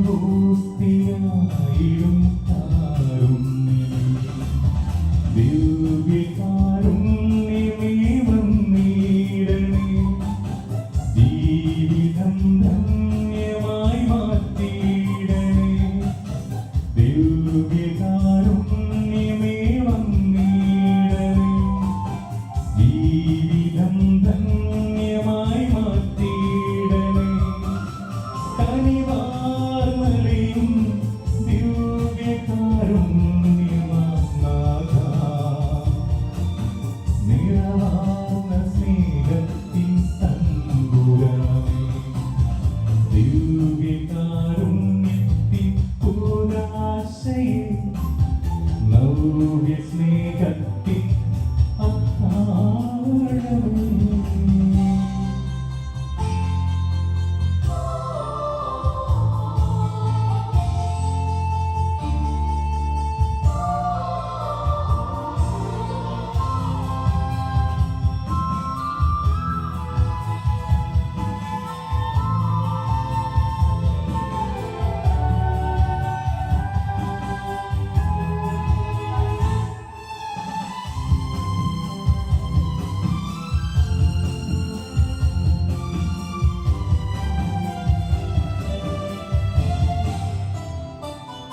ദൂസ്തിയായിടും താരും ദിവ്യകാരും വന്നിടണേ ജീവിതം ധന്യമായി മാറ്റിയിടണേ ദിവ്യകാരും വന്നിടണേ ജീവിതം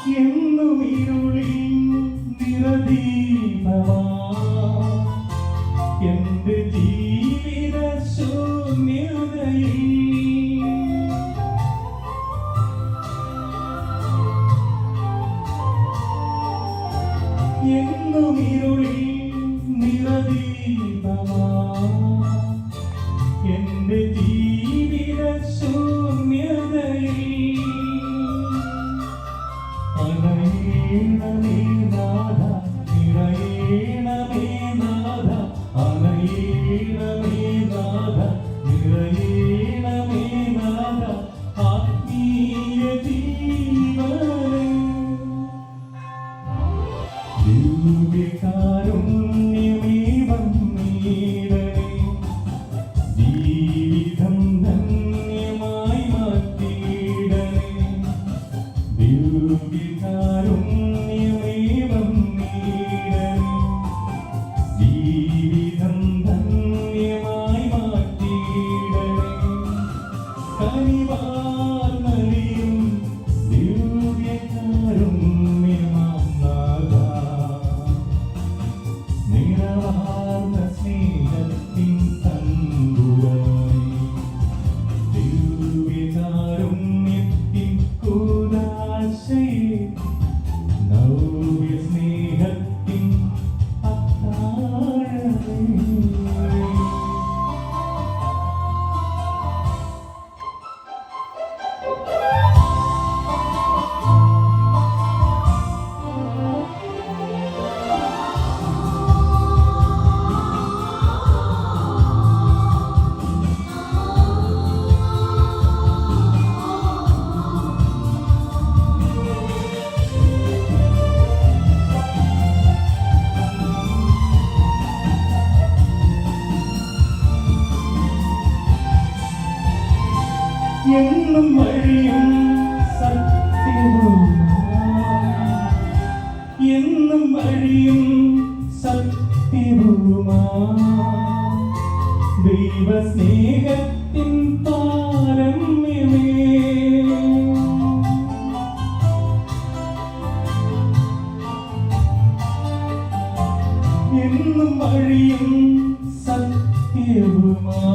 എന്നും ഇരുളിൽ നിറദീപമാ. എന്റെ ജീവിത ശൂന്യതയിൽ എന്നും ഇരുളിൽ നിറദീപമാ. എന്റെ ജീവിത ശൂന്യതയിൽ ദൈവസ്നേഹത്തിൻ പാരമ്യമേ എന്നും വഴിയും സത്യവുമാ.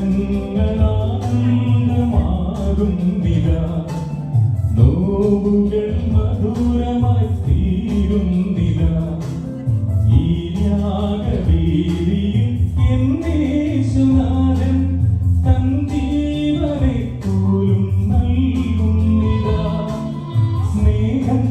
ഗാനങ്ങളാകുന്നില്ല നോവുകൾ മധുരമായി തീരുന്നില്ല. ഈ രാഗവേദിയിൽ എന്നേശുനാഥൻ തൻ ജീവനെ പോലും നൽകുന്നില്ല. സ്നേഹം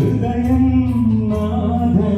ഹൃദയം നാഥ